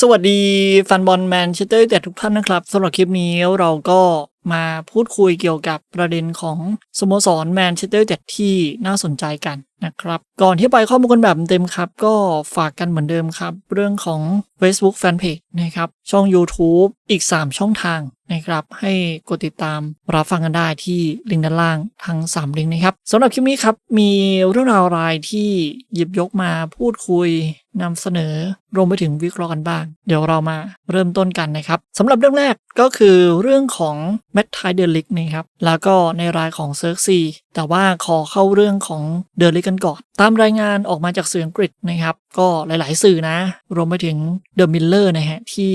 สวัสดีแฟนบอลแมนเชสเตอร์ยูไนเต็ดทุกท่านนะครับสำหรับคลิปนี้เราก็มาพูดคุยเกี่ยวกับประเด็นของสโมสรแมนเชสเตอร์ยูไนเต็ดที่น่าสนใจกันนะครับ ก่อนที่ไปข้อมูลกันแบบเต็มครับ ก็ฝากกันเหมือนเดิมครับ เรื่องของ Facebook Fanpage นะครับ ช่อง YouTube อีก 3 ช่องทาง นะครับ ให้กดติดตามรับฟังกันได้ที่ลิงก์ด้านล่างทั้ง3ลิงก์นะครับสำหรับคลิปนี้ครับมีเรื่องราวรายที่หยิบยกมาพูดคุยนำเสนอรวมไปถึงวิเคราะห์กันบ้าง เดี๋ยวเรามาเริ่มต้นกันนะครับสำหรับเรื่องแรกก็คือเรื่องของแมตไทเดลิกนะครับ แล้วก็ในรายของเซิร์กซีแต่ว่าขอเข้าเรื่องของเดลิกกันก่อน ตามรายงานออกมาจากสื่ออังกฤษนะครับ ก็หลายๆสื่อนะ รวมไปถึงเดอะมิลเลอร์นะฮะ ที่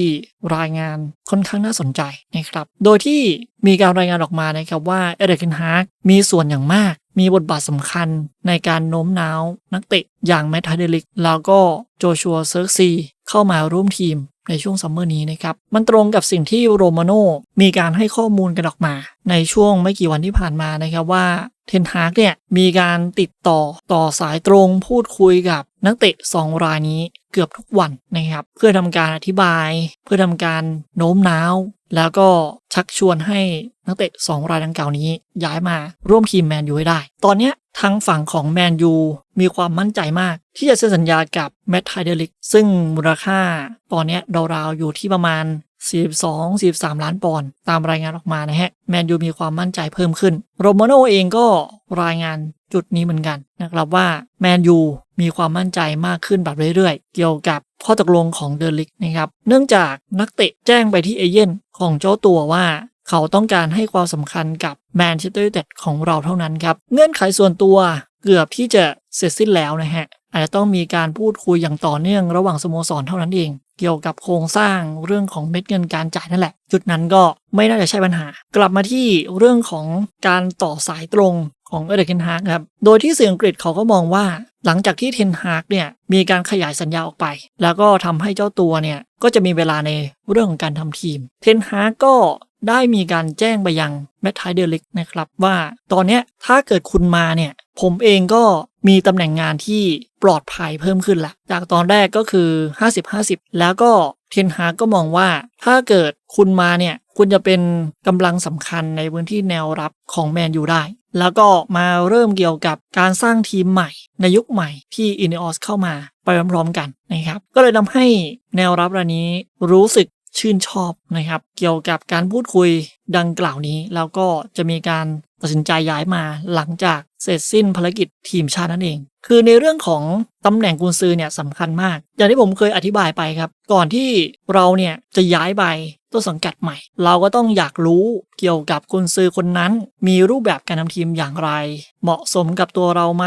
รายงานค่อนข้างน่าสนใจนะครับ โดยที่มีการรายงานออกมานะครับว่าเอเดกินฮาร์กมีส่วนอย่างมาก มีบทบาทสำคัญในการโน้มน้าว นักเตะอย่างแมทไทเดลิกแล้วก็โจชัวเซิร์กซีเข้ามาร่วมทีม ในช่วงซัมเมอร์นี้นะครับ มันตรงกับสิ่งที่โรมาโนมีการให้ข้อมูลกันออกมา ในช่วงไม่กี่วันที่ผ่านมานะครับว่าเทนฮากเนี่ยมีการติดต่อต่อสายตรงพูดคุยกับนักเตะ 2 รายนี้เกือบทุกวันนะครับ เพื่อทำการอธิบาย เพื่อทำการโน้มน้าว แล้วก็ชักชวนให้นักเตะ 2 รายดังกล่าวนี้ ย้ายมาร่วมทีมแมนยูให้ได้ ตอนนี้ทางฝั่งของแมนยูมีความมั่นใจมาก ที่จะเซ็นสัญญากับแมตไทเดลิก ซึ่งมูลค่าตอนนี้ราวๆอยู่ที่ประมาณ 42 43 ล้านปอนด์ตามรายงานออกมานะฮะ แมนยูมีความมั่นใจเพิ่มขึ้น โรมาโนเองก็รายงาน จุดนี้เหมือนกันนะครับว่าแมนยูมีความมั่นใจมากขึ้นแบบเรื่อยๆ เกี่ยวกับข้อตกลงของเดลิกนะครับเนื่องจากนักเตะแจ้งไปที่เอเย่นของเจ้าตัวว่าเขาต้องการให้ความสำคัญกับแมนเชสเตอร์ยูไนเต็ดของเราเท่านั้นครับ เงื่อนไขส่วนตัวเกือบที่จะเสร็จสิ้นแล้วนะฮะอาจจะต้องมีการพูดคุยอย่างต่อเนื่องระหว่างสโมสรเท่านั้นเอง เกี่ยวกับโครงสร้างเรื่องของเม็ดเงินการจ่ายนั่นแหละ จุดนั้นก็ไม่น่าจะใช่ปัญหา กลับมาที่เรื่องของการต่อสายตรง ของเอเดเคนฮากครับ โดยที่สื่ออังกฤษเขาก็มองว่า หลังจากที่เทนฮากเนี่ยมีการขยายสัญญาออกไป แล้วก็ทำให้เจ้าตัวเนี่ยก็จะมีเวลาในเรื่องของการทำทีม เทนฮากก็ได้มีการแจ้งไปยังแมทไทเดลิกนะครับว่าตอนเนี้ถ้าเกิดคุณมาเนี่ย ผมเองก็มีตำแหน่งงานที่ปลอดภัยเพิ่มขึ้นละจากตอนแรกก็คือ 50-50 แล้วก็เทนฮากก็มองว่าถ้าเกิดคุณมาเนี่ย คุณจะเป็นกำลังสำคัญในพื้นที่แนวรับของแมนยูได้ แล้วก็มาเริ่มเกี่ยวกับการสร้างทีมใหม่ในยุคใหม่ที่อินเนอสเข้ามาไปพร้อมๆกันนะครับ ก็เลยทำให้แนวรับรายนี้รู้สึกชื่นชอบนะครับ เกี่ยวกับการพูดคุยดังกล่าวนี้ แล้วก็จะมีการตัดสินใจย้ายมาหลังจากเสร็จสิ้นภารกิจทีมชาตินั่นเอง คือในเรื่องของตำแหน่งกุนซือเนี่ยสำคัญมาก อย่างที่ผมเคยอธิบายไปครับ ก่อนที่เราเนี่ยจะย้ายไป ต้นสังกัดใหม่ เราก็ต้องอยากรู้เกี่ยวกับกุนซือคนนั้น มีรูปแบบการทำทีมอย่างไร เหมาะสมกับตัวเราไหม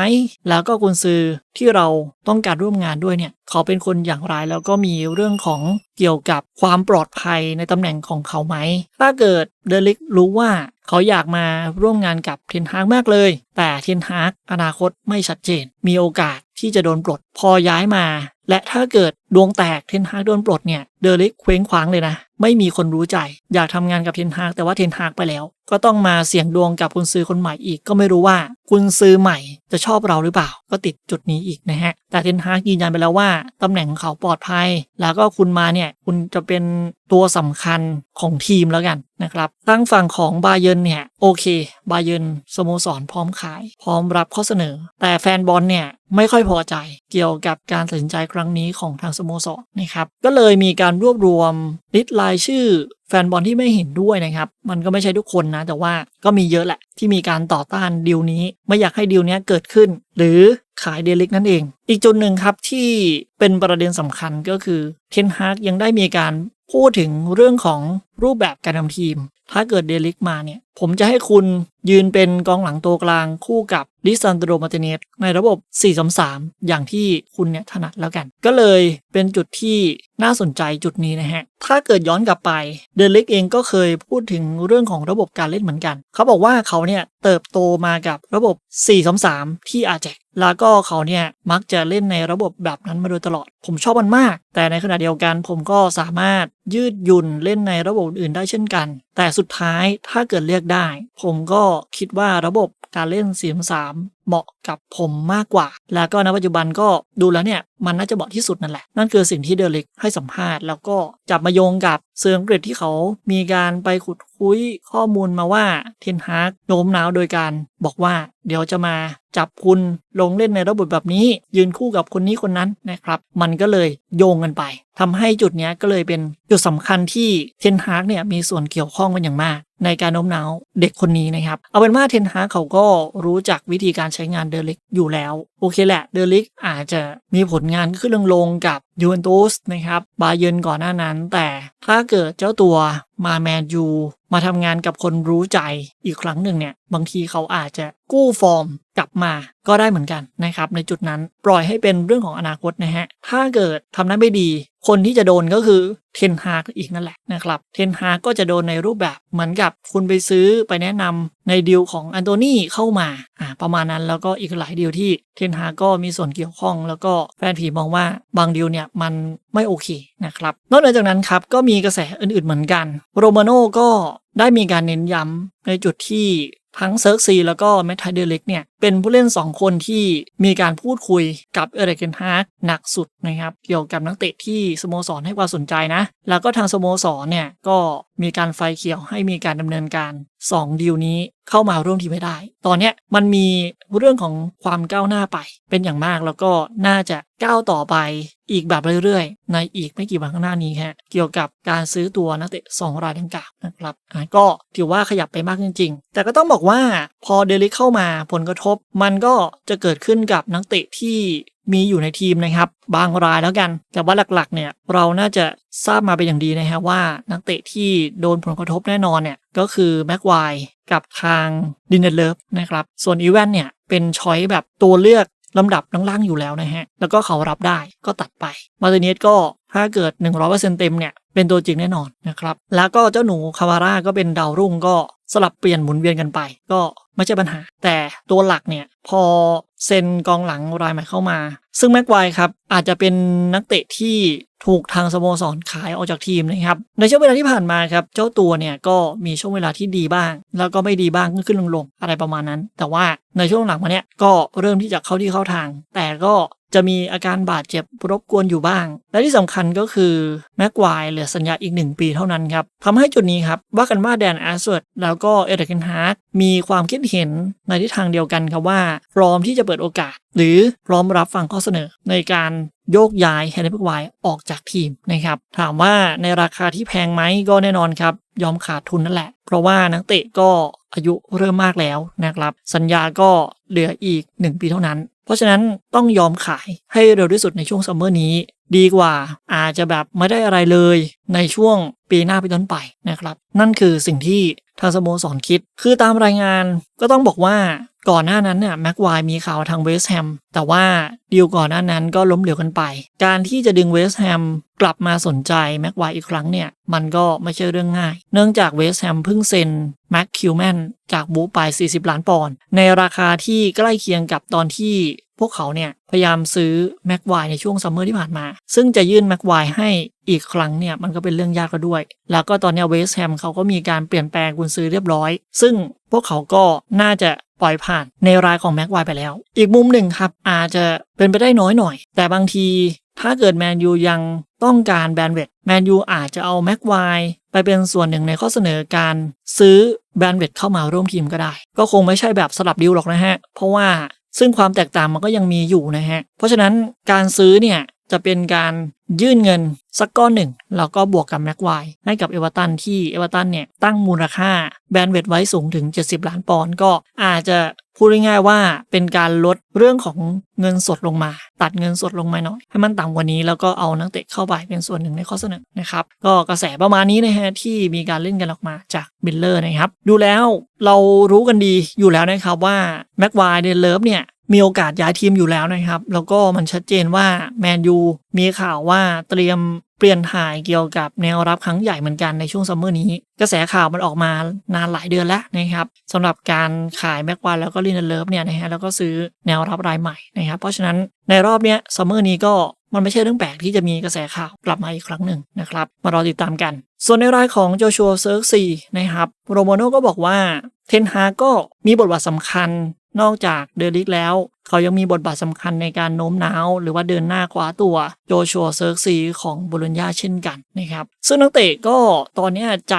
แล้วก็กุนซือที่เราต้องการร่วมงานด้วยเนี่ยเขาเป็นคนอย่างไรแล้วก็มีเรื่องของเกี่ยวกับความปลอดภัยในตำแหน่งของเขาไหม ถ้าเกิดเดลิกรู้ว่าเขาอยากมาร่วมงานกับเทนฮากมากเลย แต่เทนฮากอนาคตไม่ชัดเจน มีโอกาสที่จะโดนปลดพอย้ายมา และถ้าเกิดดวงแตกเทนฮากโดนปลดเนี่ยเดลิกเคว้งคว้างเลยนะ ไม่มีคนรู้ใจ อยากทำงานกับเทนฮากแต่ว่าเทนฮากไปแล้ว ก็ต้องมาเสี่ยงดวงกับคุณซื้อคนใหม่อีก ก็ไม่รู้ว่าคุณซื้อใหม่จะชอบเราหรือเปล่า ก็ติดจุดนี้อีกนะฮะ แต่เทนฮากยืนยันไปแล้วว่าตำแหน่งของเขาปลอดภัย แล้วก็คุณมาเนี่ยคุณจะเป็นตัวสำคัญของทีมแล้วกันนะครับตั้งฝั่งของบาเยนเนี่ย โอเค บาเยนสโมสรพร้อมขาย พร้อมรับข้อเสนอ แต่แฟนบอลเนี่ยไม่ค่อยพอใจเกี่ยวกับการตัดสินใจครั้งนี้ของทางสโมสรนะครับ ก็เลยมีการรวบรวมลิสต์รายชื่อแฟนบอลที่ไม่เห็นด้วยนะครับ มันก็ไม่ใช่ทุกคนนะ แต่ว่าก็มีเยอะแหละ ที่มีการต่อต้านดีลนี้ ไม่อยากให้ดีลนี้เกิดขึ้น หรือขายเดลิกนั่นเอง อีกจุดหนึ่งครับที่เป็นประเด็นสำคัญก็คือเทนฮากยังได้มีการพูดถึงเรื่องของรูปแบบการทำทีม ถ้าเกิดเดลิกมาเนี่ย ผมจะให้คุณยืนเป็นกองหลังตัวกลางคู่กับดิซันโดมาเตเนส ในระบบ 4-3-3 อย่างที่คุณเนี่ยถนัดแล้วกัน ก็เลยเป็นจุดที่น่าสนใจจุดนี้นะฮะ ถ้าเกิดย้อนกลับไปเดลิกเองก็เคยพูดถึงเรื่องของระบบการเล่นเหมือนกัน เขาบอกว่าเขาเนี่ยเติบโตมากับระบบ 4-3-3 ที่อาแจกแล้วก็เขาเนี่ยมักจะเล่นในระบบแบบนั้นมาโดยตลอด ผมชอบมันมาก แต่ในขณะเดียวกันผมก็สามารถยืดหยุ่นเล่นในระบบอื่นได้เช่นกัน แต่สุดท้ายถ้าเกิดเลือกได้ ผมก็คิดว่าระบบการเล่น 4 3เหมาะกับผมมากกว่า แล้วก็ณปัจจุบันก็ดูแล้วเนี่ย มันน่าจะเหมาะที่สุดนั่นแหละ นั่นคือสิ่งที่เดลิกให้สัมภาษณ์ แล้วก็จับมาโยงกับเสื่ออังกฤษที่เขามีการไปขุดคุยข้อมูลมาว่าเทนฮากโน้มน้าวโดยการบอกว่าเดี๋ยวจะมาจับคุณลงเล่นในระบบแบบนี้ ยืนคู่กับคนนี้คนนั้นนะครับ มันก็เลยโยงกันไปทำให้จุดนี้ก็เลยเป็นจุดสำคัญที่เทนฮากเนี่ยมีส่วนเกี่ยวข้องเป็นอย่างมาก ในการโน้มน้าวเด็กคนนี้นะครับ เอาเป็นว่าเทนฮากเขาก็รู้จักวิธีการใช้งานเดลิกอยู่แล้ว โอเคแหละเดลิกอาจจะมีผลงานขึ้นลงกับยูเวนตุสนะครับบาเยนก่อนหน้านั้น แต่ถ้าเกิดเจ้าตัวมาแมนยูมาทำงานกับคนรู้ใจอีกครั้งหนึ่งเนี่ย บางทีเขาอาจจะกู้ฟอร์มกลับมาก็ได้เหมือนกันนะครับ ในจุดนั้นปล่อยให้เป็นเรื่องของอนาคตนะฮะ ถ้าเกิดทำนั้นไม่ดี คนที่จะโดนก็คือเทนฮากอีกนั่นแหละนะครับ เทนฮากก็จะโดนในรูปแบบเหมือนกับคุณไปซื้อไปแนะนำในดีลของอันโตนี่เข้ามาอ่าประมาณนั้นแล้วก็อีกหลายดีลที่เทนฮากก็มีส่วนเกี่ยวข้อง แล้วก็แฟนผีมองว่าบางดีลเนี่ยมันไม่โอเคนะครับ นอกจากนั้นครับก็มีกระแสอื่นๆเหมือนกัน โรมาโน่ก็ได้มีการเน้นย้ำในจุดที่ทั้งเซิร์กซีแล้วก็แมทไทเดเล็กเนี่ย เป็นผู้เล่น 2 คนที่มีการพูดคุยกับเอริกเกนฮาร์กหนักสุดนะครับเกี่ยวกับนักเตะที่สโมสรให้ความสนใจนะ แล้วก็ทางสโมสรเนี่ยก็มีการไฟเขียวให้มีการดำเนินการ 2 ดีลนี้เข้ามาร่วมทีมไม่ได้ ตอนนี้มันมีเรื่องของความก้าวหน้าไปเป็นอย่างมากแล้วก็น่าจะก้าวต่อไปอีกแบบเรื่อยๆ ในอีกไม่กี่วันข้างหน้านี้ฮะเกี่ยวกับการซื้อตัวนักเตะ2รายดังกล่าวนะครับก็ถือว่าขยับไปมากจริง ๆ แต่ก็ต้องบอกว่าพอเดลิเข้ามาผลกระทบมันก็จะเกิดขึ้นกับนักเตะที่มีอยู่ในทีมนะครับ บางรายแล้วกัน แต่ว่าหลักๆ เนี่ยเราน่าจะทราบมาเป็นอย่างดีนะฮะว่านักเตะที่โดนผลกระทบแน่นอนเนี่ยก็คือแม็กไวกับทางดินเนเลฟนะครับ ส่วนอีแวนเนี่ยเป็นช้อยแบบตัวเลือกลำดับล่างๆอยู่แล้วนะฮะ แล้วก็เขารับได้ก็ตัดไป มาเตเนสก็ถ้าเกิด 100%เต็มเนี่ย เป็นตัวจริงแน่นอนนะครับ แล้วก็เจ้าหนูคาวาร่าก็เป็นดาวรุ่งก็สลับเปลี่ยนหมุนเวียนกันไป ก็ไม่ใช่ปัญหา แต่ตัวหลักเนี่ยพอเซ็นกองหลังรายใหม่เข้ามาซึ่งแม็กไวครับอาจจะเป็นนักเตะที่ถูกทางสโมสรขายออกจากทีมนะครับในช่วงเวลาที่ผ่านมาครับเจ้าตัวเนี่ยก็มีช่วงเวลาที่ดีบ้าง แล้วก็ไม่ดีบ้างขึ้นขึ้นลงลงอะไรประมาณนั้น แต่ว่าในช่วงหลังมาเนี้ยก็เริ่มที่จะเข้าที่เข้าทาง แต่ก็จะมีอาการบาดเจ็บรบกวนอยู่บ้าง และที่สำคัญก็คือแม็กควเหลือสัญญาอีก 1 ปีเท่านั้นครับทำให้จุดนี้ครับว่ากันว่าแดนแอสเวิร์ดแล้วก็เอเดกินฮาร์ดมีความคิดเห็นในทิศทางเดียวกันครับว่าพร้อมที่จะเปิดโอกาสหรือพร้อมรับฟังข้อเสนอในการโยกย้ายแฮนด์แม็กควายออกจากทีมนะครับ ถามว่าในราคาที่แพงไหมก็แน่นอนครับ ยอมขาดทุนนั่นแหละ เพราะว่านักเตะก็อายุเริ่มมากแล้วนะครับ สัญญาก็เหลืออีก 1 ปีเท่านั้น เพราะฉะนั้นต้องยอมขายให้เร็วที่สุดในช่วงซัมเมอร์นี้ ดีกว่าอาจจะแบบไม่ได้อะไรเลยในช่วงปีหน้าไปต้นไปนะครับ นั่นคือสิ่งที่ทางสโมสรคิด คือตามรายงานก็ต้องบอกว่า ก่อนหน้านั้นเนี่ยแม็กไวายมีข่าวทางเวสต์แฮมแต่ว่าดีลก่อนหน้านั้นก็ล้มเหลวกันไป การที่จะดึงเวสต์แฮมกลับมาสนใจแม็กไวายอีกครั้งเนี่ย มันก็ไม่ใช่เรื่องง่าย เนื่องจากเวสต์แฮมเพิ่งเซ็นแม็กคิวแมนจากบูไป 40 ล้านปอนด์ในราคาที่ใกล้เคียงกับตอนที่ พวกเขาเนี่ยพยายามซื้อแม็กไวในช่วงซัมเมอร์ที่ผ่านมา ซึ่งจะยื่นแม็กไวให้อีกครั้งเนี่ยมันก็เป็นเรื่องยากก็ด้วย แล้วก็ตอนนี้เวสแฮมเขาก็มีการเปลี่ยนแปลงกุญซื้อเรียบร้อย ซึ่งพวกเขาก็น่าจะปล่อยผ่านในรายของแม็กไวไปแล้ว อีกมุมหนึ่งครับอาจจะเป็นไปได้น้อยหน่อย แต่บางทีถ้าเกิดแมนยูยังต้องการแบนเวดแมนยูอาจจะเอาแม็กไวไปเป็นส่วนหนึ่งในข้อเสนอการซื้อแบนเวดเข้ามาร่วมทีมก็ได้ ก็คงไม่ใช่แบบสลับดิวหรอกนะฮะ เพราะว่า ซึ่งความแตกต่างมันก็ยังมีอยู่นะฮะ เพราะฉะนั้นการซื้อเนี่ย จะเป็นการยื่นเงินสักก้อนหนึ่งแล้วก็บวกกับแม็กไวให้กับเอเวอร์ตันที่เอเวอร์ตันเนี่ยตั้งมูลค่าแบนด์เวดไว้สูงถึง 70 ล้านปอนด์ก็อาจจะพูดง่ายๆว่าเป็นการลดเรื่องของเงินสดลงมา ตัดเงินสดลงมาหน่อย ให้มันต่ำกว่านี้แล้วก็เอานักเตะเข้าไปเป็นส่วนหนึ่งในข้อเสนอนะครับก็กระแสประมาณนี้นะฮะที่มีการเล่นกันออกมาจากบิลเลอร์นะครับดูแล้วเรารู้กันดีอยู่แล้วนะครับว่าแม็กไวเดนเลิฟเนี่ย มีโอกาสย้ายทีมอยู่แล้วนะครับ แล้วก็มันชัดเจนว่าแมนยูมีข่าวว่าเตรียมเปลี่ยนถ่ายเกี่ยวกับแนวรับครั้งใหญ่เหมือนกันในช่วงซัมเมอร์นี้ กระแสข่าวมันออกมานานหลายเดือนแล้วนะครับสำหรับการขายแม็กควานแล้วก็ลินเลิฟเนี่ยนะฮะแล้วก็ซื้อแนวรับรายใหม่นะครับเพราะฉะนั้นในรอบเนี้ยซัมเมอร์นี้ก็มันไม่ใช่เรื่องแปลกที่จะมีกระแสข่าวกลับมาอีกครั้งหนึ่งนะครับ มารอติดตามกัน ส่วนในรายของโจชัวเซิร์กซีนะครับโรโมโนก็บอกว่าเทนฮาก็มีบทบาทสำคัญ นอกจากเดลิกแล้ว เขายังมีบทบาทสำคัญในการโน้มน้าว หรือว่าเดินหน้าคว้าตัวโจชัวเซิร์กซีของบุรุญญาเช่นกันนะครับ ซึ่งนักเตะก็ตอนนี้ใจ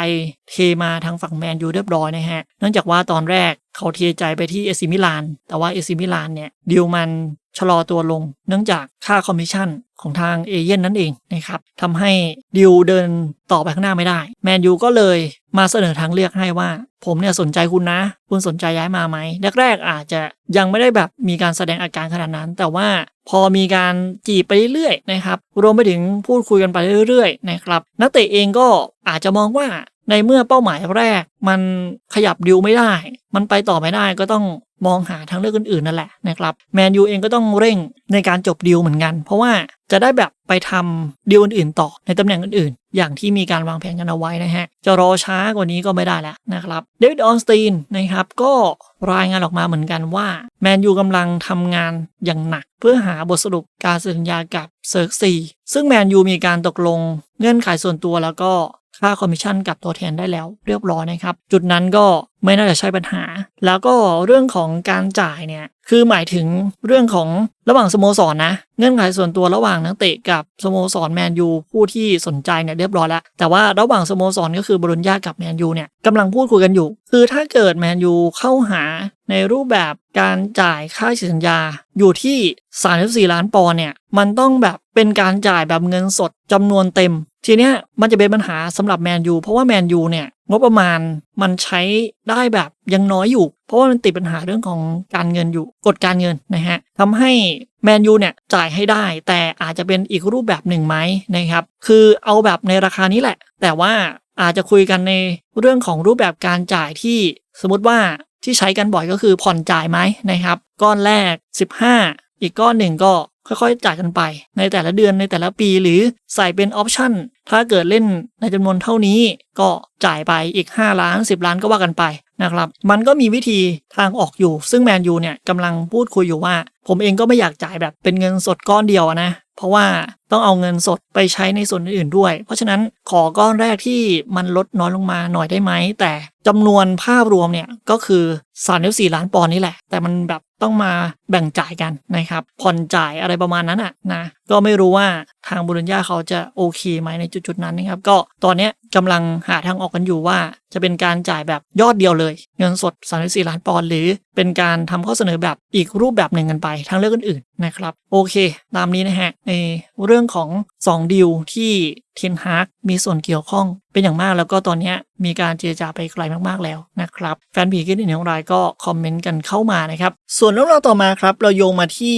เทมาทางฝั่งแมนยูเรียบร้อยนะฮะ เนื่องจากว่าตอนแรกเขาเทใจไปที่เอซิมิลาน แต่ว่าเอซิมิลานเนี่ยดิวมัน ชะลอตัวลง เนื่องจากค่าคอมมิชชั่นของทางเอเย่นนั่นเองนะครับทำให้ดิวเดินต่อไปข้างหน้าไม่ได้ แมนยูก็เลยมาเสนอทางเลือกให้ว่า ผมเนี่ยสนใจคุณนะ คุณสนใจย้ายมาไหมแรกๆอาจจะยังไม่ได้แบบมีการแสดงอาการขนาดนั้น แต่ว่าพอมีการจีบไปเรื่อยๆนะครับรวมไปถึงพูดคุยกันไปเรื่อยๆนะครับนักเตะเองก็อาจจะมองว่า ในเมื่อเป้าหมายแรก มันขยับดิวไม่ได้ มันไปต่อไม่ได้ก็ต้องมองหาทางเลือกอื่นๆนั่นแหละนะครับแมนยูเองก็ต้องเร่งในการจบดีลเหมือนกัน เพราะว่าจะได้แบบไปทำดีลอื่นๆต่อในตำแหน่งอื่นๆ อย่างที่มีการวางแผนกันเอาไว้นะฮะ จะรอช้ากว่านี้ก็ไม่ได้แล้วนะครับเดวิดออนสตีนนะครับก็รายงานออกมาเหมือนกันว่าแมนยูกำลังทำงานอย่างหนัก เพื่อหาบทสรุปการสัญญากับเซิร์กซีซึ่งแมนยูมีการตกลงเงื่อนไขส่วนตัวแล้วก็ ค่าคอมมิชชั่นกับตัวแทนได้แล้วเรียบร้อยนะครับ จุดนั้นก็ไม่น่าจะใช่ปัญหา แล้วก็เรื่องของการจ่ายเนี่ยคือหมายถึงเรื่องของระหว่างสโมสรนนะ เงื่อนไขส่วนตัวระหว่างนักเตะกับสโมสรแมนยูผู้ที่สนใจเนี่ยเรียบร้อยแล้ว แต่ว่าระหว่างสโมสรก็คือบรุญญากับแมนยูเนี่ยกำลังพูดคุยกันอยู่ คือถ้าเกิดแมนยูเข้าหาในรูปแบบการจ่ายค่าสัญญาอยู่ที่ 34 ล้านปอนด์เนี่ยมันต้องแบบเป็นการจ่ายแบบเงินสดจำนวนเต็ม ทีเนี้ยมันจะเป็นปัญหาสำหรับแมนยูเพราะว่าแมนยูเนี่ยงบประมาณมันใช้ได้แบบยังน้อยอยู่ ราะว่ามันติดปัญหาเรื่องของการเงินอยู่กฎการเงินนะฮะทำให้แมนยูเนี่ยจ่ายให้ได้ แต่อาจจะเป็นอีกรูปแบบหนึ่งไหมนะครับคือเอาแบบในราคานี้แหละ แต่ว่าอาจจะคุยกันในเรื่องของรูปแบบการจ่ายที่สมมติว่าที่ใช้กันบ่อยก็คือผ่อนจ่ายไหมนะครับ ก้อนแรก 15 อีกก้อนหนึ่งก็ค่อยๆจ่ายกันไป ในแต่ละเดือนในแต่ละปีหรือใส่เป็นออปชั่นถ้าเกิดเล่นในจำนวนเท่านี้ก็จ่ายไปอีก 5 ล้าน 10 ล้านก็ว่ากันไปนะครับ มันก็มีวิธีทางออกอยู่ ซึ่งแมนยูเนี่ยกำลังพูดคุยอยู่ว่า ผมเองก็ไม่อยากจ่ายแบบเป็นเงินสดก้อนเดียวนะ เพราะว่าต้องเอาเงินสดไปใช้ในส่วนอื่นๆด้วย เพราะฉะนั้นขอก้อนแรกที่มันลดน้อยลงมาหน่อยได้ไหม แต่จำนวนภาพรวมเนี่ยก็คือ 34 ล้านปอนด์นี่แหละ แต่มันแบบ ต้องมาแบ่งจ่ายกันนะครับผ่อนจ่ายอะไรประมาณนั้นอะนะ ก็ไม่รู้ว่าทางบุรุญญาเขาจะโอเคไหมในจุดๆนั้นนะครับ ก็ตอนนี้กำลังหาทางออกกันอยู่ว่า จะเป็นการจ่ายแบบยอดเดียวเลย เงินสด 34 ล้านปอนด์หรือเป็นการทำข้อเสนอแบบอีกรูปแบบหนึ่งกันไปทางเลือกอื่นๆนะครับ โอเค ตามนี้นะฮะในเรื่องของ 2 ดีลที่เทนฮากมีส่วนเกี่ยวข้องเป็นอย่างมากแล้วก็ตอนนี้มีการเจรจาไปไกลมากๆแล้วนะครับ แฟนผีคิดเห็นอย่างไรก็คอมเมนต์กันเข้ามานะครับ ส่วนเรื่องราวต่อมาครับ เราโยงมาที่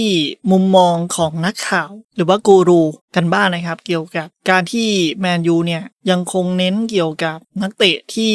มุมมองของนักข่าวหรือว่ากูรูกันบ้างนนะครับ เกี่ยวกับการที่แมนยูเนี่ยยังคงเน้นเกี่ยวกับนักเตะที่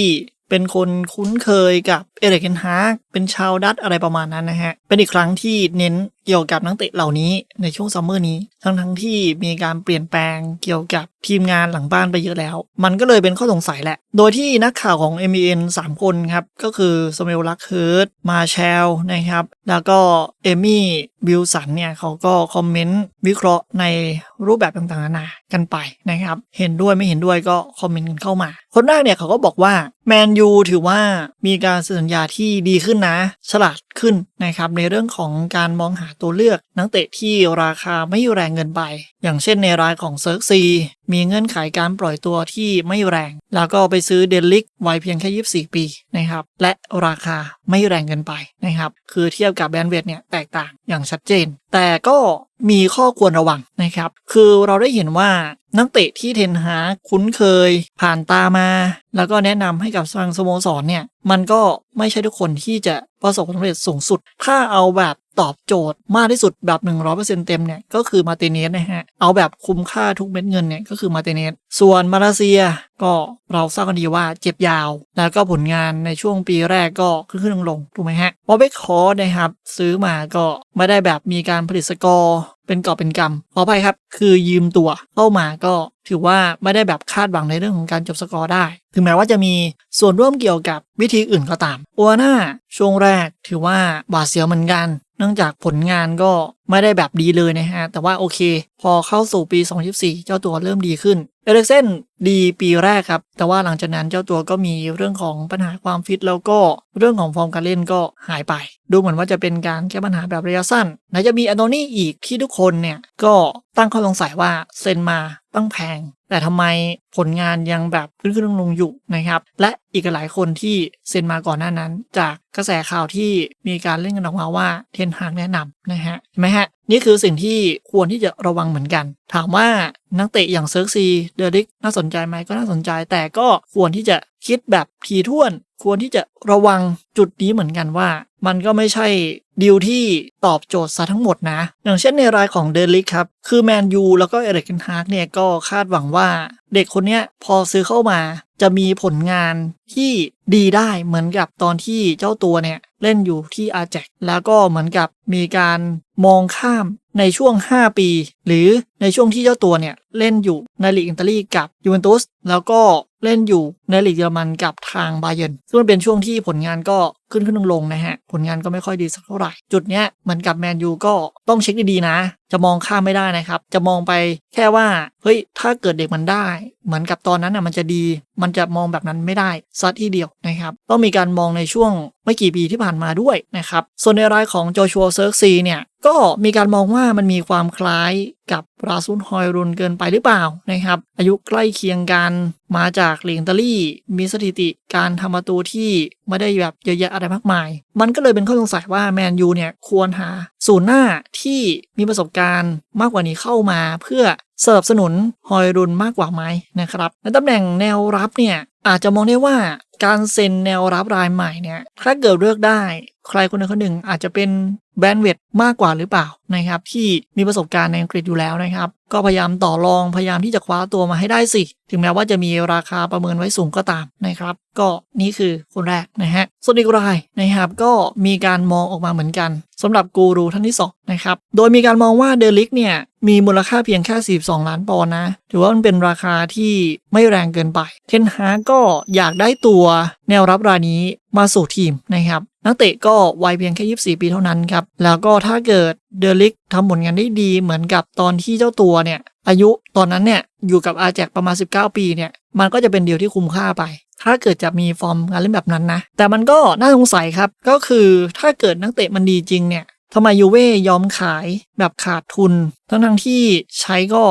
เป็นคนคุ้นเคยกับเอริกเกนฮากเป็นชาวดัตอะไรประมาณนั้นนะฮะ เป็นอีกครั้งที่เน้น เกี่ยวกับนักเตะเหล่านี้ในช่วงซัมเมอร์นี้ ทั้งทั้งที่มีการเปลี่ยนแปลงเกี่ยวกับทีมงานหลังบ้านไปเยอะแล้ว มันก็เลยเป็นข้อสงสัยแหละ โดยที่นักข่าวของ m อ็ n 3 คนครับ ก็คือสมิลลักเฮิร์ตมาแชลนะครับ แล้วก็เอมี่บิลสันเนี่ย เขาก็คอมเมนต์วิเคราะห์ในรูปแบบต่างๆนานากันไปนะครับ เห็นด้วยไม่เห็นด้วยก็คอมเมนต์กันเข้ามา คนแรกเนี่ยเขาก็บอกว่าแมนยูถือว่ามีการสัญญาที่ดีขึ้นนะ ฉลาดขึ้นนะครับในเรื่องของการมองหาตัวเลือกนักเตะที่ราคาไม่แรงเงินไป อย่างเช่นในรายของเซิร์กซี มีเงื่อนไขการปล่อยตัวที่ไม่แรง แล้วก็ไปซื้อเดลิกวัยเพียงแค่ 24 ปีนะครับ และราคาไม่แรงเกินไปนะครับ คือเทียบกับแบนเวทเนี่ยแตกต่างอย่างชัดเจน แต่ก็มีข้อควรระวังนะครับ คือเราได้เห็นว่านักเตะที่เทนฮาคุ้นเคยผ่านตามา แล้วก็แนะนำให้กับทางสโมสรเนี่ย มันก็ไม่ใช่ทุกคนที่จะประสบความสำเร็จสูงสุด ถ้าเอาแบบ ตอบโจทย์มากที่สุดแบบ 100%เต็มเนี่ยก็คือมาเตเนสนะฮะ เอาแบบคุ้มค่าทุกเม็ดเงินเนี่ยก็คือมาเตเนสส่วนมาเลเซียก็เราทราบกันดีว่าเจ็บยาว แล้วก็ผลงานในช่วงปีแรกก็ขึ้นขึ้นลงลงถูกไหมฮะวอเบคคอร์นะครับ ซื้อมาก็ไม่ได้แบบมีการผลิตสกอร์เป็นกอบเป็นกำขออภัยครับ คือยืมตัวเข้ามาก็ถือว่าไม่ได้แบบคาดหวังในเรื่องของการจบสกอร์ได้ ถึงแม้ว่าจะมีส่วนร่วมเกี่ยวกับวิธีอื่นก็ตามอัวน่าช่วงแรกถือว่าบาดเสียวเหมือนกัน เนื่องจากผลงานก็ไม่ได้แบบดีเลยนะฮะ แต่ว่าโอเค พอเข้าสู่ปี 2024 เจ้าตัวเริ่มดีขึ้นเเอริกเซนดีปีแรกครับ แต่ว่าหลังจากนั้นเจ้าตัวก็มีเรื่องของปัญหาความฟิตแล้วก็เรื่องของฟอร์มการเล่นก็หายไป ดูเหมือนว่าจะเป็นการแก้ปัญหาแบบระยะสั้นไหนจะมีอนโทนีอีกที่ทุกคนเนี่ยก็ตั้งข้อสงสัยว่าเซ็นมาตั้งแพง แต่ทำไมผลงานยังแบบขึ้นขึ้นลงลงอยู่นะครับ และอีกหลายคนที่เซ็นมาก่อนหน้านั้น จากกระแสข่าวที่มีการเล่นกันออกมาว่าเทนฮากแนะนำนะฮะเห็นไหมฮะ นี่คือสิ่งที่ควรที่จะระวังเหมือนกัน ถามว่านักเตะอย่างเซิร์กซีเดริกน่าสนใจไหมก็น่าสนใจ แต่ก็ควรที่จะคิดแบบทีท่วน ควรที่จะระวังจุดนี้เหมือนกันว่า มันก็ไม่ใช่ดีลที่ตอบโจทย์ซะทั้งหมดนะ อย่างเช่นในรายของเดลิกครับ คือแมนยูแล้วก็เอริกเทนฮากเนี่ยก็คาดหวังว่า เด็กคนเนี้ยพอซื้อเข้ามา จะมีผลงานที่ดีได้เหมือนกับตอนที่เจ้าตัวเนี่ย เล่นอยู่ที่อาแจกแล้วก็เหมือนกับมีการมองข้ามในช่วง 5 ปี หรือในช่วงที่เจ้าตัวเนี่ย เล่นอยู่ในลีกอิตาลีกับยูเวนตุสแล้วก็ เล่นอยู่ในลีกเยอรมันกับทางบาเยนซึ่งมันเป็นช่วงที่ผลงานก็ ขึ้นขึ้นลงลงนะฮะ ผลงานก็ไม่ค่อยดีสักเท่าไหร่ จุดเนี้ยเหมือนกับแมนยูก็ต้องเช็คดีๆนะ จะมองข้ามไม่ได้นะครับ จะมองไปแค่ว่า เฮ้ย ถ้าเกิดเด็กมันได้ เหมือนกับตอนนั้นอะมันจะดี มันจะมองแบบนั้นไม่ได้ซัดที่เดียวนะครับ ต้องมีการมองในช่วงไม่กี่ปีที่ผ่านมาด้วยนะครับ ส่วนในรายของโจชัวเซิร์กซีเนี่ยก็มีการมองว่ามันมีความคล้ายกับราซุนฮอยรุนเกินไปหรือเปล่านะครับ อายุใกล้เคียงกันมาจากลีกอิตาลีมีสถิติการทำประตูที่ ไม่ได้แบบเยอะแยะอะไรมากมาย มันก็เลยเป็นข้อสงสัยว่าแมนยูเนี่ยควรหาศูนย์หน้าที่มีประสบการณ์มากกว่านี้เข้ามา เพื่อสนับสนุนฮอยรุนมากกว่าไหมนะครับในตำแหน่งแนวรับเนี่ยอาจจะมองได้ว่าการเซ็นแนวรับรายใหม่เนี่ยถ้าเกิดเลือกได้ ใครคนใดคนหนึ่งอาจจะเป็น แบนเวดมากกว่าหรือเปล่านะครับที่มีประสบการณ์ในอังกฤษอยู่แล้วนะครับก็พยายามต่อรองพยายามที่จะคว้าตัวมาให้ได้สิ ถึงแม้ว่าจะมีราคาประเมินไว้สูงก็ตามนะครับ ก็นี่คือคนแรกนะฮะส่วนอีกรายนะครับก็มีการมองออกมาเหมือนกันสำหรับกูรูท่านที่2นะครับโดยมีการมองว่าเดลิกเนี่ยมีมูลค่าเพียงแค่ 42 ล้านปอนด์นะ ถือว่ามันเป็นราคาที่ไม่แรงเกินไป เทนฮาก็อยากได้ตัวแนวรับรายนี้มาสู่ทีมนะครับ นักเตะก็วัยเพียงแค่ 24 ปีเท่านั้นครับ แล้วก็ถ้าเกิดเดลิกทำผลงานได้ดีเหมือนกับตอนที่เจ้าตัวเนี่ย อายุตอนนั้นเนี่ย อยู่กับอาแจกประมาณ 19 ปีเนี่ย มันก็จะเป็นเดียวที่คุ้มค่าไป ถ้าเกิดจะมีฟอร์มการเล่นแบบนั้นนะ แต่มันก็น่าสงสัยครับ ก็คือถ้าเกิดนักเตะมันดีจริงเนี่ยทำไมยูเว่ยอมขายแบบขาดทุน ทั้งทั้งที่ใช้ก็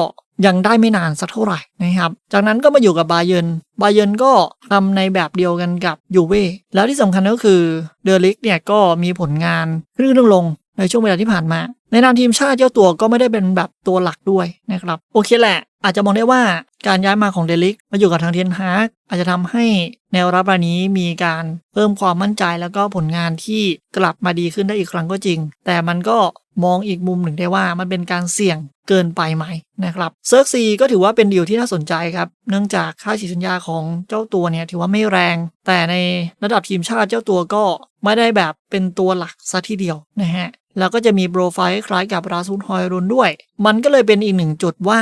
ยังได้ไม่นานสักเท่าไหร่นะครับ จากนั้นก็มาอยู่กับบาเยนบาเยนก็ทำในแบบเดียวกันกับยูเว่แล้วที่สำคัญก็คือเดลิกเนี่ยก็มีผลงานขึ้นลงในช่วงเวลาที่ผ่านมา ในนามทีมชาติเจ้าตัวก็ไม่ได้เป็นแบบตัวหลักด้วยนะครับ โอเคแหละ อาจจะมองได้ว่าการย้ายมาของเดลิกมาอยู่กับทางเทียนฮาร์กอาจจะทำให้แนวรับรายนี้มีการเพิ่มความมั่นใจแล้วก็ผลงานที่กลับมาดีขึ้นได้อีกครั้งก็จริง แต่มันก็ มองอีกมุมหนึ่งได้ว่ามันเป็นการเสี่ยงเกินไปไหมนะครับเซิร์กซีก็ถือว่าเป็นดีลที่น่าสนใจครับ เนื่องจากค่าฉีดสัญญาของเจ้าตัวเนี่ยถือว่าไม่แรง แต่ในระดับทีมชาติเจ้าตัวก็ไม่ได้แบบเป็นตัวหลักซะทีเดียวนะฮะแล้วก็จะมีโปรไฟล์คล้ายกับราซูนฮอยรุนด้วย มันก็เลยเป็นอีกหนึ่งจุดว่า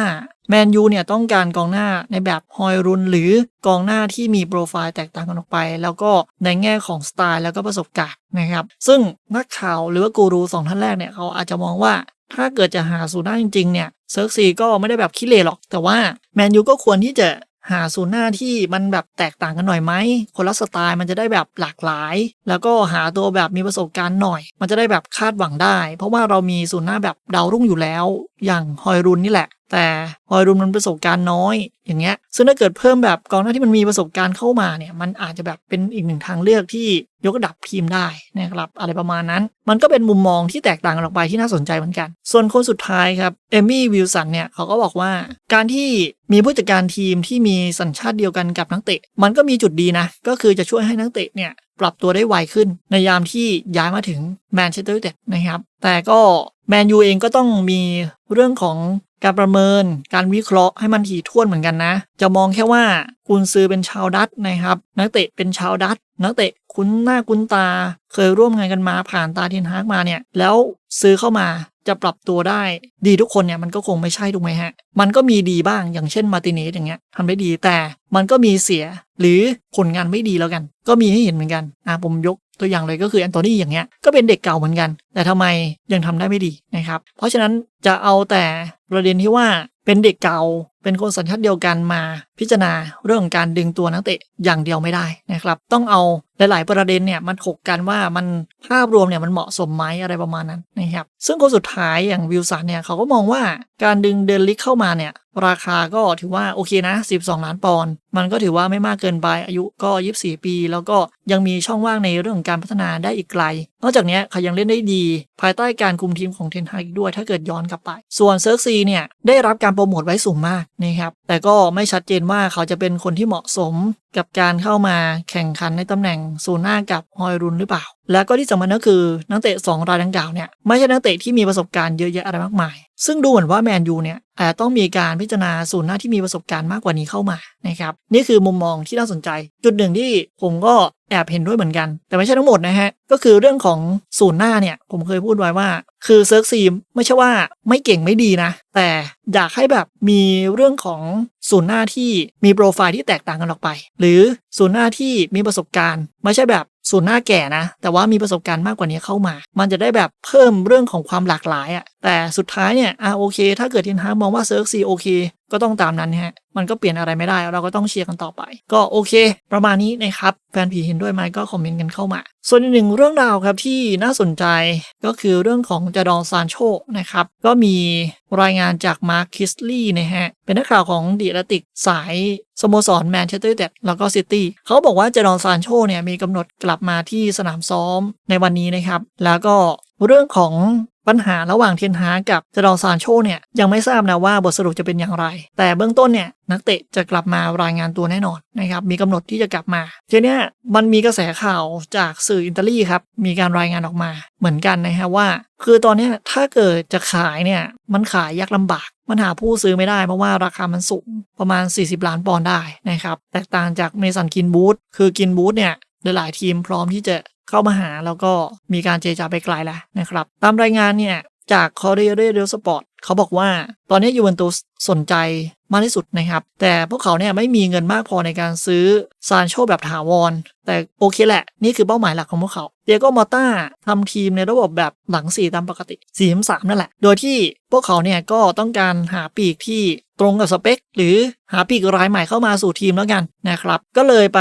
แมนยูเนี่ยต้องการกองหน้าในแบบฮอยรุนหรือกองหน้าที่มีโปรไฟล์แตกต่างกันออกไป แล้วก็ในแง่ของสไตล์แล้วก็ประสบการณ์นะครับ ซึ่งนักข่าวหรือว่ากูรูสองท่านแรกเนี่ยเขาอาจจะมองว่าถ้าเกิดจะหาศูนย์หน้าจริงๆเนี่ยเซิร์กซีก็ไม่ได้แบบขี้เลหรอก แต่ว่าแมนยูก็ควรที่จะหาศูนย์หน้าที่มันแบบแตกต่างกันหน่อยไหม คนละสไตล์มันจะได้แบบหลากหลาย แล้วก็หาตัวแบบมีประสบการณ์หน่อย มันจะได้แบบคาดหวังได้ เพราะว่าเรามีศูนย์หน้าแบบดาวรุ่งอยู่แล้ว อย่างฮอยรุนนี่แหละ แต่ฮอยรุนมันประสบการณ์น้อยอย่างเงี้ยซึ่งถ้าเกิดเพิ่มแบบกองหน้าที่มันมีประสบการณ์เข้ามาเนี่ยมันอาจจะแบบเป็นอีกหนึ่งทางเลือกที่ยกระดับทีมได้นะครับอะไรประมาณนั้น มันก็เป็นมุมมองที่แตกต่างกันออกไปที่น่าสนใจเหมือนกัน ส่วนคนสุดท้ายครับเอมี่วิลสันเนี่ยเขาก็บอกว่า การที่มีผู้จัดการทีมที่มีสัญชาติเดียวกันกับนักเตะ มันก็มีจุดดีนะ ก็คือจะช่วยให้นักเตะเนี่ยปรับตัวได้ไวขึ้น ในยามที่ย้ายมาถึงแมนเชสเตอร์ยูไนเต็ดนะครับแต่ก็แมนยูเองก็ต้องมีเรื่องของ การประเมินการวิเคราะห์ให้มันถี่ถ้วนเหมือนกันนะ จะมองแค่ว่ากุนซือเป็นชาวดัตนะครับ นักเตะเป็นชาวดัตนักเตะคุ้นหน้าคุ้นตา เคยร่วมงานกันมาผ่านตาเทนฮากมาเนี่ย แล้วซื้อเข้ามาจะปรับตัวได้ ดีทุกคนเนี่ยมันก็คงไม่ใช่ถูกไหมฮะ มันก็มีดีบ้างอย่างเช่นมาติเนสอย่างเงี้ยทำได้ดีแต่มันก็มีเสียหรือผลงานไม่ดีแล้วกัน ก็มีให้เห็นเหมือนกันอะผมยก ตัวอย่างเลยก็คือแอนโทนีอย่างเงี้ยก็เป็นเด็กเก่าเหมือนกัน แต่ทำไมยังทำได้ไม่ดีนะครับ เพราะฉะนั้นจะเอาแต่ประเด็นที่ว่าเป็นเด็กเก่าเป็นคนสัญชาติเดียวกันมาพิจารณาเรื่องการดึงตัวนักเตะอย่างเดียวไม่ได้นะครับ ต้องเอาหลาย ๆ ประเด็นเนี่ยมันถกกันว่ามันภาพรวมเนี่ยมันเหมาะสมไหมอะไรประมาณนั้นนะครับซึ่งคนสุดท้ายอย่างวิลสันเนี่ยเขาก็มองว่าการดึงเดนลิกเข้ามาเนี่ยราคาก็ถือว่าโอเคนะ 12 ล้านปอนด์มันก็ถือว่าไม่มากเกินไปอายุก็ 24 ปี แล้วก็ยังมีช่องว่างในเรื่องของการพัฒนาได้อีกไกล นอกจากนี้เขายังเล่นได้ดี ภายใต้การคุมทีมของเทนฮากอีกด้วยถ้าเกิดย้อนกลับไป ส่วนเซิร์กซีเนี่ยได้รับการโปรโมทไว้สูงมากนะครับแต่ก็ไม่ชัดเจนว่าเขาจะเป็นคนที่เหมาะสม กับการเข้ามาแข่งขันในตำแหน่งศูนย์หน้ากับฮอยรุนหรือเปล่า และก็ที่สำคัญก็คือนักเตะ2รายดังกล่าวเนี่ยไม่ใช่นักเตะที่มีประสบการณ์เยอะแยะอะไรมากมาย ซึ่งดูเหมือนว่าแมนยูเนี่ยอาจจะต้องมีการพิจารณาศูนย์หน้าที่มีประสบการณ์มากกว่านี้เข้ามานะครับนี่คือมุมมองที่น่าสนใจ จุดหนึ่งที่ผมก็แอบเห็นด้วยเหมือนกัน แต่ไม่ใช่ทั้งหมดนะฮะ ก็คือเรื่องของศูนย์หน้าเนี่ย ผมเคยพูดไว้ว่า คือเซิร์กซีมไม่ใช่ว่าไม่เก่งไม่ดีนะ แต่อยากให้แบบมีเรื่องของ ศูนย์หน้าที่มีโปรไฟล์ที่แตกต่างกันออกไป หรือศูนย์หน้าที่มีประสบการณ์ ไม่ใช่แบบศูนย์หน้าแก่นะ แต่ว่ามีประสบการณ์มากกว่านี้เข้ามา มันจะได้แบบเพิ่มเรื่องของความหลากหลายอะ่ะแต่สุดท้ายเนี่ยอ่าโอเค ถ้าเกิดทินฮากมองว่าเซิร์กซีโอเค ก็ต้องตามนั้นฮะ มันก็เปลี่ยนอะไรไม่ได้ เราก็ต้องเชียร์กันต่อไป ก็โอเค ประมาณนี้นะครับ แฟนผีเห็นด้วยไหมก็คอมเมนต์กันเข้ามา ส่วนอีกหนึ่งเรื่องราวครับที่น่าสนใจก็คือเรื่องของจดองซานโชนะครับ ก็มีรายงานจากมาร์คคิสลี่นะฮะ เป็นนักข่าวของดีแลติกสายสโมสรแมนเชสเตอร์ยูไนเต็ดแล้วก็ซิตี้เขาบอกว่าจดองซานโชเนี่ยมีกำหนดกลับมาที่สนามซ้อมในวันนี้นะครับ แล้วก็เรื่องของ ปัญหาระหว่างเทียนฮากับจดอซานโชเนี่ยยังไม่ทราบนะว่าบทสรุปจะเป็นอย่างไร แต่เบื้องต้นเนี่ยนักเตะจะกลับมารายงานตัวแน่นอนนะครับมีกำหนดที่จะกลับมาทีนี้มันมีกระแสข่าวจากสื่ออิตาลีครับมีการรายงานออกมาเหมือนกันนะฮะว่า คือตอนนี้ถ้าเกิดจะขายเนี่ยมันขายยากลำบากมันหาผู้ซื้อไม่ได้เพราะว่าราคามันสูงประมาณ 40 ล้านปอนด์ได้นะครับแตกต่างจากเมสันกินบูธคือกินบูธเนี่ยหลายๆทีมพร้อมที่จะ เข้ามาหาแล้วก็มีการเจรจาไปไกลแล้วนะครับ ตามรายงานเนี่ยจากคอร์เรเรเดลสปอร์ตเขาบอกว่าตอนนี้ยูเวนตุสสนใจมากที่สุดนะครับ แต่พวกเขาเนี่ยไม่มีเงินมากพอในการซื้อซานโชแบบถาวร แต่โอเคแหละ นี่คือเป้าหมายหลักของพวกเขาเดียโกมอต้าทำทีมในระบบแบบหลัง 4 ตามปกติ 4 3 นั่นแหละ โดยที่พวกเขาเนี่ยก็ต้องการหาปีกที่ตรงกับสเปค หรือหาปีกรายใหม่เข้ามาสู่ทีมแล้วกันนะครับ ก็เลยไป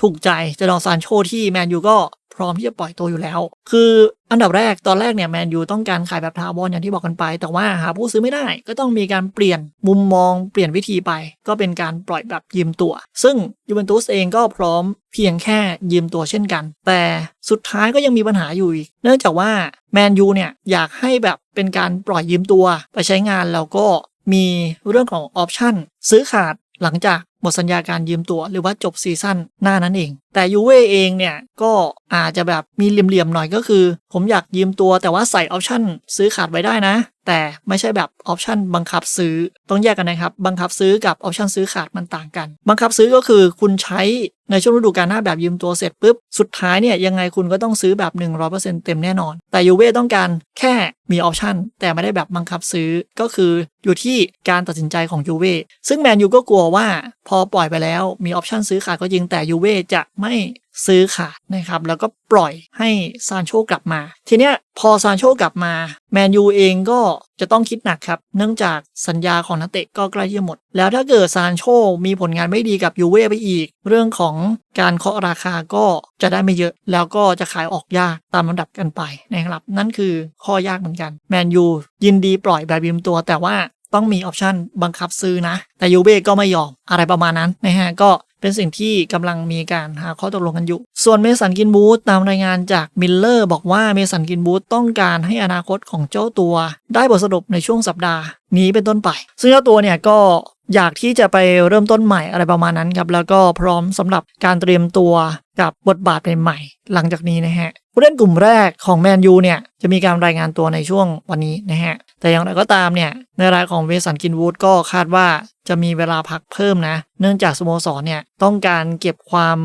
ถูกใจจะดองซานโชที่แมนยูก็ พร้อมที่จะปล่อยตัวอยู่แล้ว คืออันดับแรกตอนแรกเนี่ยแมนยูต้องการขายแบบทาวอนอย่างที่บอกกันไป แต่ว่าหาผู้ซื้อไม่ได้ ก็ต้องมีการเปลี่ยนมุมมองเปลี่ยนวิธีไป ก็เป็นการปล่อยแบบยืมตัว ซึ่งยูเวนตุสเองก็พร้อมเพียงแค่ยืมตัวเช่นกัน แต่สุดท้ายก็ยังมีปัญหาอยู่อีก เนื่องจากว่าแมนยูเนี่ยอยากให้แบบเป็นการปล่อยยืมตัวไปใช้งานแล้วก็มีเรื่องของออปชั่นซื้อขาดหลังจากหมดสัญญาการยืมตัวหรือว่าจบซีซั่นหน้านั้นเอง แต่ยูเว่เองเนี่ย ก็อาจจะแบบมีเหลี่ยมๆหน่อยก็คือ ผมอยากยืมตัวแต่ว่าใส่ออปชั่นซื้อขาดไว้ได้นะ แต่ไม่ใช่แบบออปชั่นบังคับซื้อต้องแยกกันนะครับ บังคับซื้อกับออปชั่นซื้อขาดมันต่างกัน บังคับซื้อก็คือคุณใช้ในช่วงฤดูกาลหน้าแบบยืมตัวเสร็จปุ๊บ สุดท้ายเนี่ยยังไงคุณก็ต้องซื้อแบบ 100%เต็มแน่นอน แต่ยูเว่ต้องการแค่มีออปชั่นแต่ไม่ได้แบบบังคับซื้อก็คืออยู่ที่การตัดสินใจของยูเว่ซึ่งแมนยูก็กลัวว่าพอปล่อยไปแล้วมีออปชันซื้อขาดก็จริงแต่ยูเว่จะไม่ซื้อขาดนะครับแล้วก็ปล่อยให้ซานโชกลับมา ทีเนี้ยพอซานโชกลับมาแมนยูเองก็จะต้องคิดหนักครับ เนื่องจากสัญญาของนักเตะก็ใกล้ที่จะหมด แล้วถ้าเกิดซานโชมีผลงานไม่ดีกับยูเว่ไปอีก เรื่องของการเคาะราคาก็จะได้ไม่เยอะ แล้วก็จะขายออกยากตามลำดับกันไปนะครับนั่นคือข้อยากเหมือนกันแมนยูยินดีปล่อยแบบยืมตัว แต่ว่าต้องมีออปชันบังคับซื้อนะ แต่ยูเว่ก็ไม่ยอมอะไรประมาณนั้นนะฮะก็ เป็นสิ่งที่กำลังมีการหาข้อตกลงกันอยู่ ส่วนเมสันกินบูธตามรายงานจากมิลเลอร์บอกว่าเมสันกินบูธต้องการให้อนาคตของเจ้าตัว ได้บทสรุปในช่วงสัปดาห์นี้เป็นต้นไป ซึ่งเจ้าตัวเนี่ยก็อยากที่จะไปเริ่มต้นใหม่อะไรประมาณนั้นครับ แล้วก็พร้อมสำหรับการเตรียมตัวกับบทบาทใหม่ๆหลังจากนี้นะฮะผู้เล่นกลุ่มแรกของแมนยูเนี่ยจะมีการรายงานตัวในช่วงวันนี้นะฮะแต่อย่างไรก็ตามเนี่ยในรายของเวสันกินวูดก็คาดว่า จะมีเวลาพักเพิ่มนะ เนื่องจากสโมสรเนี่ยต้องการเก็บความ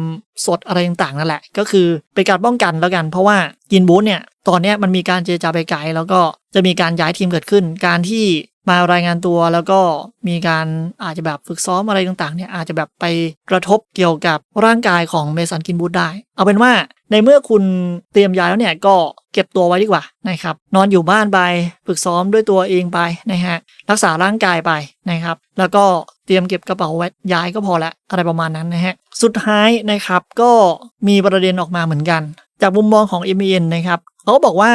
สดอะไรต่างๆนั่นแหละ ก็คือเป็นการป้องกันแล้วกัน เพราะว่ากินบูธเนี่ยตอนนี้มันมีการเจรจาไปไกลแล้วก็จะมีการย้ายทีมเกิดขึ้น การที่ มารายงานตัวแล้วก็มีการอาจจะแบบฝึกซ้อมอะไรต่างๆเนี่ยอาจจะแบบไปกระทบเกี่ยวกับร่างกายของเมสันกินบูธได้ เอาเป็นว่าในเมื่อคุณเตรียมย้ายแล้วเนี่ยก็เก็บตัวไว้ดีกว่านะครับนอนอยู่บ้านไปฝึกซ้อมด้วยตัวเองไปนะฮะรักษาร่างกายไปนะครับ แล้วก็เตรียมเก็บกระเป๋าไว้ย้ายก็พอละอะไรประมาณนั้นนะฮะสุดท้ายนะครับก็มีประเด็นออกมาเหมือนกัน จากมุมมองของ m อ n นะครับเขาบอกว่า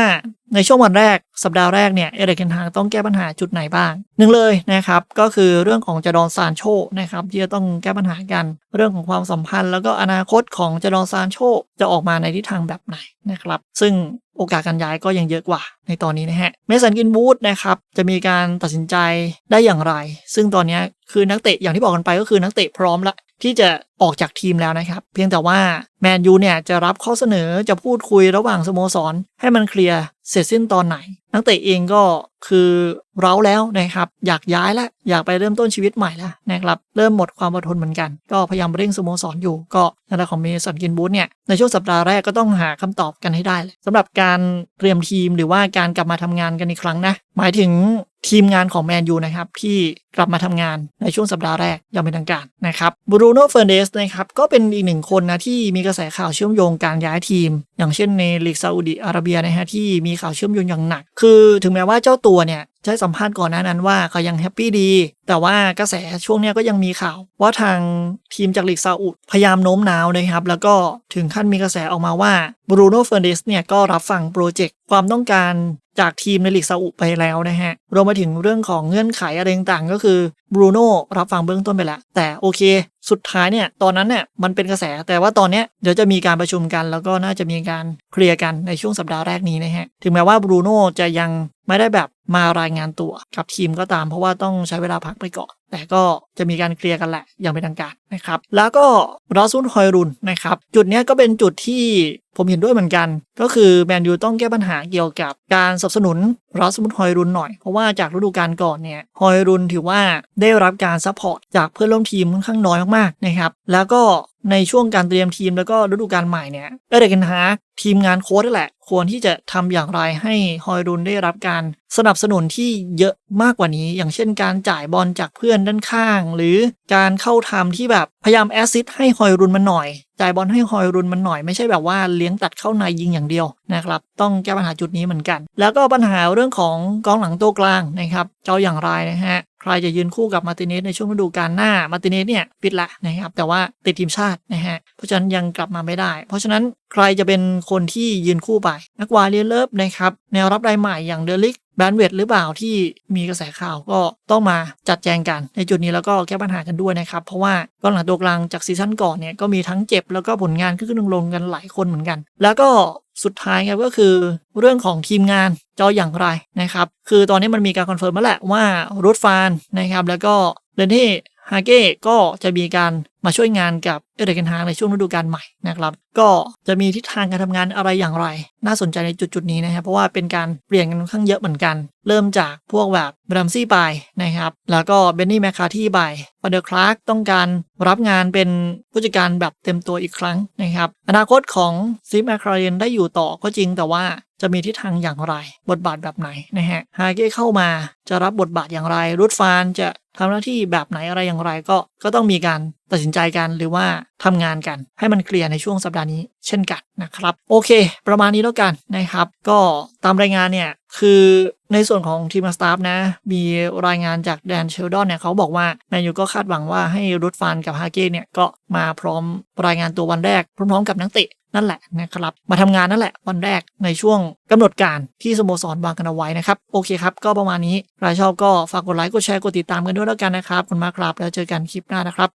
ในช่วงวันแรกสัปดาห์แรกเนี่ยเอเดกเคนฮางต้องแก้ปัญหาจุดไหนบ้างหนึ่งเลยนะครับก็คือเรื่องของจดอนซานโชนะครับที่จะต้องแก้ปัญหากันเรื่องของความสัมพันธ์ แล้วก็อนาคตของจดอนซานโชจะออกมาในทิศทางแบบไหนนะครับซึ่งโอกาสการย้ายก็ยังเยอะกว่าในตอนนี้นะฮะเมสันกินบูธนะครับจะมีการตัดสินใจได้อย่างไร ซึ่งตอนนี้คือนักเตะอย่างที่บอกกันไปก็คือนักเตะพร้อมละที่จะออกจากทีมแล้วนะครับ เพียงแต่ว่าแมนยูเนี่ยจะรับข้อเสนอจะพูดคุยระหว่างสโมสร ให้มันเคลียร์เสร็จสิ้นตอนไหน นักเตะเองก็คือเร้าแล้วนะครับ อยากย้ายแล้วอยากไปเริ่มต้นชีวิตใหม่แล้วนะครับเริ่มหมดความอดทนเหมือนกัน ก็พยายามเร่งสโมสรอยู่ ก็ในด้านของเมสันกินบูธเนี่ยในช่วงสัปดาห์แรกก็ต้องหาคำตอบกันให้ได้สำหรับการเตรียมทีมหรือว่าการกลับมาทำงานกันอีกครั้งนะหมายถึงทีมงานของแมนยูนะครับที่กลับมาทำงานในช่วงสัปดาห์แรกย่างเป็นทางการนะครับบรูโน่เฟอร์เนสนะครับก็เป็นอีกหนึ่งคนนะที่มีกระแสข่าวเชื่อมโยงการย้ายทีม อย่างเช่นในลีกซาอุดิอาระเบียนะฮะที่มีข่าวเชื่อมโยงอย่างหนัก คือถึงแม้ว่าเจ้าตัวเนี่ยใช้สัมภาษณ์ก่อนหน้านั้นว่าเขายังแฮปปี้ดี แต่ว่ากระแสช่วงนี้ก็ยังมีข่าว ว่าทางทีมจากลีกซาอุดพยายามโน้มน้าวนะครับ แล้วก็ถึงขั้นมีกระแสออกมาว่าบรูโน่เฟอร์เนสเนี่ยก็รับฟังโปรเจกต์ความต้องการ จากทีมในลีกซาอุไปแล้วนะฮะรวมไปถึงเรื่องของเงื่อนไขอะไรต่างๆ ก็คือบรูโน่รับฟังเบื้องต้นไปแล้ว แต่โอเค สุดท้ายเนี่ยตอนนั้นเนี่ยมันเป็นกระแส แต่ว่าตอนเนี้ยเดี๋ยวจะมีการประชุมกัน แล้วก็น่าจะมีการเคลียร์กันในช่วงสัปดาห์แรกนี้นะฮะถึงแม้ว่าบรูโน่จะยังไม่ได้แบบมารายงานตัวกับทีมก็ตามเพราะว่าต้องใช้เวลาพักไปก่อน แต่ก็จะมีการเคลียร์กันแหละอย่างเป็นทางการนะครับ แล้วก็รอซุนฮอยรุนนะครับ จุดนี้ก็เป็นจุดที่ ผมเห็นด้วยเหมือนกัน ก็คือแมนยูต้องแก้ปัญหาเกี่ยวกับการสนับสนุนรอสมุดฮอยรุนหน่อย เพราะว่าจากฤดูกาลก่อนเนี่ยฮอยรุนถือว่าได้รับการซัพพอร์ตจากเพื่อนร่วมทีมค่อนข้างน้อยมากๆนะครับแล้วก็ในช่วงการเตรียมทีมแล้วก็ฤดูกาลใหม่เนี่ยเอเดกันฮาร์ทีมงานโค้ชนั่นแหละ ควรที่จะทำอย่างไรให้ฮอยรุนได้รับการสนับสนุนที่เยอะมากกว่านี้ อย่างเช่นการจ่ายบอลจากเพื่อนด้านข้าง หรือการเข้าทำที่แบบพยายามแอสซิสให้ฮอยรุนมันหน่อย จ่ายบอลให้ฮอยรุนมันหน่อยไม่ใช่แบบว่าเลี้ยงตัดเข้าในยิงอย่างเดียวนะครับต้องแก้ปัญหาจุดนี้เหมือนกัน แล้วก็ปัญหาเรื่องของกองหลังตัวกลางนะครับเจ้าอย่างไรนะฮะใครจะยืนคู่กับมาติเนสในช่วงฤดูกาลหน้ามาติเนสเนี่ยปิดละนะครับแต่ว่าติดทีมชาตินะฮะเพราะฉะนั้นยังกลับมาไม่ได้ เพราะฉะนั้นใครจะเป็นคนที่ยืนคู่ไปนักวาเลียเลิฟนะครับแนวรับรายใหม่อย่างเดลิก แบนเวทหรือเปล่าที่มีกระแสข่าวก็ต้องมาจัดแจงกันในจุดนี้แล้วก็แก้ปัญหากันด้วยนะครับ เพราะว่ากองหลังตัวกลางจากซีซั่นก่อนเนี่ยก็มีทั้งเจ็บแล้วก็ผลงานขึ้นขึ้นลงกันหลายคนเหมือนกัน แล้วก็สุดท้ายครับก็คือเรื่องของทีมงานจะอย่างไรนะครับ คือตอนนี้มันมีการคอนเฟิร์มมาแล้วว่ารูทฟานนะครับแล้วก็เรนที่ ฮาเก้ก็จะมีการมาช่วยงานกับเอเดกันฮาในช่วงฤดูกาลใหม่นะครับ ก็จะมีทิศทางการทำงานอะไรอย่างไร น่าสนใจในจุดๆนี้นะครับ เพราะว่าเป็นการเปลี่ยนกันค่อนข้างเยอะเหมือนกัน เริ่มจากพวกแบบบรัมซี่ไปนะครับ แล้วก็เบนนี่แมคคาที่ไปฟาเดอร์คลาร์กต้องการรับงานเป็นผู้จัดการแบบเต็มตัวอีกครั้งนะครับ อนาคตของซิมแมคคาเรนได้อยู่ต่อก็จริงแต่ว่าจะมีทิศทางอย่างไร บทบาทแบบไหนนะฮะฮาเก้เข้ามาจะรับบทบาทอย่างไร รูทฟานจะ ทำหน้าที่แบบไหนอะไรอย่างไรก็ก็ต้องมีการตัดสินใจกันหรือว่าทำงานกันให้มันเคลียร์ในช่วงสัปดาห์นี้เช่นกันนะครับ โอเค ประมาณนี้แล้วกันนะครับ ก็ตามรายงานเนี่ย คือในส่วนของทีมสตาฟนะ มีรายงานจากแดนเชลดอนเนี่ยเขาบอกว่าแมนยูก็คาดหวังว่าให้รูทฟานกับฮาเก้เนี่ยก็มาพร้อมรายงานตัววันแรกพร้อมๆกับนักเตะ นั่นแหละนะครับมาทำงานนั่นแหละวันแรกในช่วงกำหนดการที่สโมสรวางกันเอาไว้นะครับโอเคครับก็ประมาณนี้ใครชอบก็ฝากกดไลค์กดแชร์กดติดตามกันด้วยแล้วกันนะครับขอบคุณมากครับแล้วเจอกันคลิปหน้านะครับ